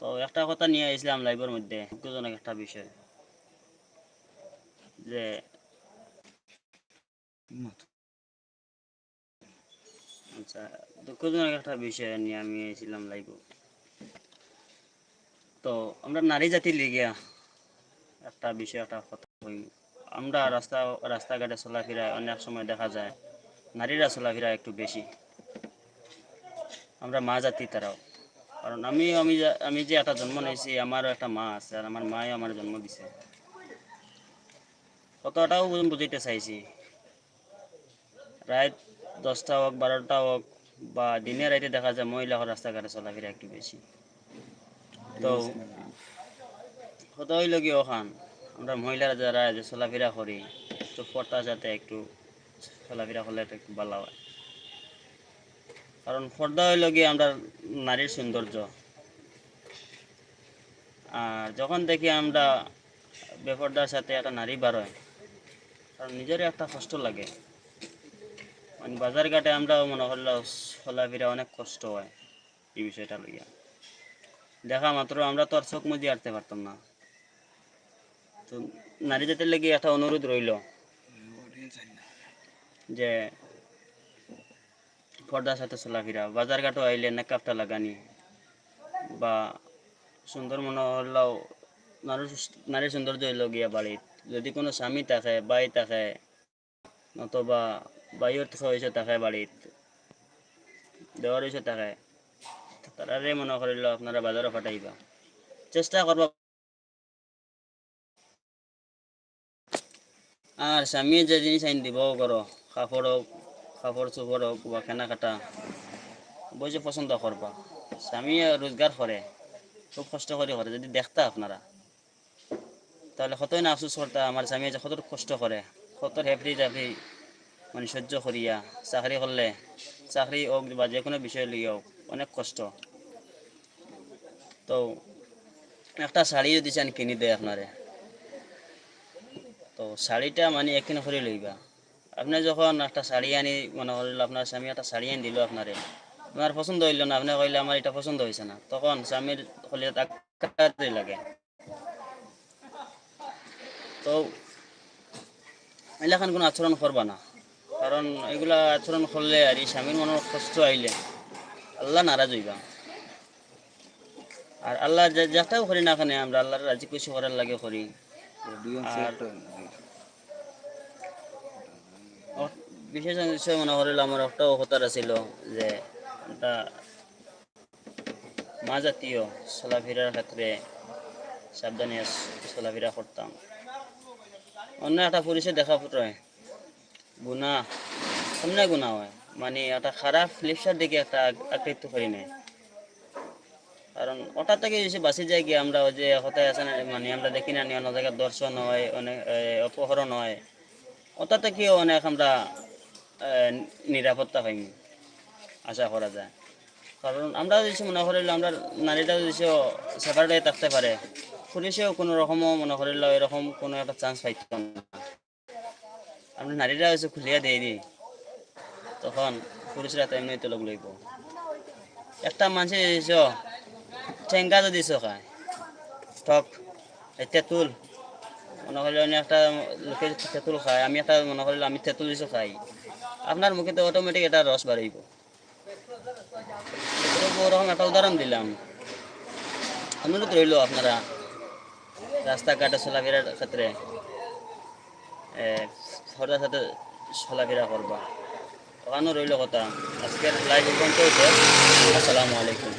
তো একটা কথা নিয়ে এসেছিলাম লাইভের মধ্যে একটা বিষয়। যে আচ্ছা দুঃখজনক একটা বিষয় নিয়ে আমি এসেছিলাম লাইভ তো আমরা নারী জাতির লিগিয়া একটা বিষয় একটা কথা আমরা রাস্তা রাস্তাঘাটে চলাফেরায় অনেক সময় দেখা যায়। নারীরা চলাফেরা একটু বেশি আমরা মা জাতি তারাও। কারণ আমি আমি আমি যে একটা জন্ম নিয়েছি, আমারও একটা মা আছে, আর আমার মায়ে আমার জন্ম দিছে। কতটাও বুঝ- বুঝাইতে চাইছি। রাত দশটা হোক, বারোটা হোক, বা দিনে রাইতে দেখা যায় মহিলা রাস্তাঘাটে চলাফেরা একটু বেশি। তো কত হইল কি ওখান আমরা মহিলারা যারা চলাফেরা করি তো পর্দা যাতে একটু চলাফেরা করলে একটু ভালো হয়। কারণ পর্দা হইল গিয়ে আমরা নারীর সৌন্দর্য। আর যখন দেখি আমরা বেপর্দার সাথে একটা নারী বার হয় কারণ নিজেরই একটা কষ্ট লাগে। মানে বাজার ঘাটে আমরা মনে করলে চলাফেরা অনেক কষ্ট হয় এই বিষয়টা লইয়া। দেখা মাত্র আমরা তো আর চোখ মুজি আটতে পারতাম না। তো নারী জাতির লেগে একটা অনুরোধ রইল যে পর্দার সাথে চলাফেরা বাজার ঘাটও আইলে নেকাপটা লাগানি। বা সুন্দর মনে হলেও নারীর নারীর সৌন্দর্য হইল গিয়া বাড়িত যদি কোনো স্বামী থাকে, বাই থাকে, নতবা বাইর হয়েছে থাকে বাড়িত দেওয়ার হয়েছে থাকে তারারে মনে করিল আপনারা বাজারে ফাটাইবা চেষ্টা করবা আর স্বামী যে জিনিস আইন দিব করো কাপড় কাপড় চোপড় হোক বা কেনাকাটা বসে পছন্দ করবা স্বামী রোজগার করে খুব কষ্ট করে করে যদি দেখতা আপনারা। তাহলে কতই না আফসোস করতা আমার স্বামী যে কত কষ্ট করে কত হেফরি টাফরি মানে সহ্য করিয়া চাকরি করলে চাকরি হোক বা যে কোনো বিষয় লিয়ে হোক অনেক কষ্ট। তো, একটা শাড়ি যদি চান কিনি দেয় আপনারে। তো, শাড়িটা মানে একদিন করে লইবা। আপনি যখন একটা শাড়ি আনি মনে করল আপনার স্বামী একটা শাড়ি আনি দিল আপনারে আপনার পছন্দ হইল না আপনি কইলে আমার এটা পছন্দ হয়েছে না। তখন স্বামীর হলে তাকাতে লাগে। তো এলাকান কোনো আচরণ করবা না। কারণ এগুলা আচরণ করলে আর এই স্বামীর মনের কষ্ট আইলে আল্লাহ নারাজ হইবা আর আল্লাহ যে- যেটাও করি না কেন আমরা আল্লাহর রাজি খুশি করার লাগে করি আর বিশেষ বিষয় মনে করিল, আমার একটাও কথার ছিল যে একটা মা জাতীয় চলাফেরার ক্ষেত্রে সাবধানে চলাফেরা করতাম অন্য একটা পুলিশে দেখা পড়ে গুণা সামনে গুণা হয় মানে একটা খারাপ ফ্লিপসার দিকে একটা আকৃষ্ট করি নেয় কারণ ওটা থেকে বেশি বাঁচি যায় কি, আমরা ওই যে কথায় আছে না মানে আমরা দেখি না অন্য জায়গায় দর্শন হয় অনেক অপহরণ হয় ওটা থেকেও অনেক আমরা নিরাপত্তা পাই আশা করা যায়। কারণ আমরা যদি মনে করিল আমরা নারীটা যদি সেপারেটে থাকতে পারে পুলিশেও কোনো রকমও মনে করিল এরকম কোনো একটা চান্স পাইত না। আমরা নারীরা হচ্ছে খুলিয়া দিয়ে দিই তখন পুলিশরা তো এমনিতে লোক লইব। একটা মানুষের দিছ ঠেঙ্গা যদি খায় এই তেঁতুল, মনে করলে একটা লোকে তেঁতুল খায় আমি একটা মনে করলে আমি তেঁতুল দিছো খাই আপনার মুখে তো অটোমেটিক এটা রস বাড়াইব। ওরকম একটা উদাহরণ দিলাম। অনুরোধ রইল আপনারা রাস্তাঘাটে চলাফেরার ক্ষেত্রে সর্দার সাথে চলাফেরা করবা। ওখানেও রইল কথা। আজকের লাইভ পর্যন্ত আসসালামু আলাইকুম।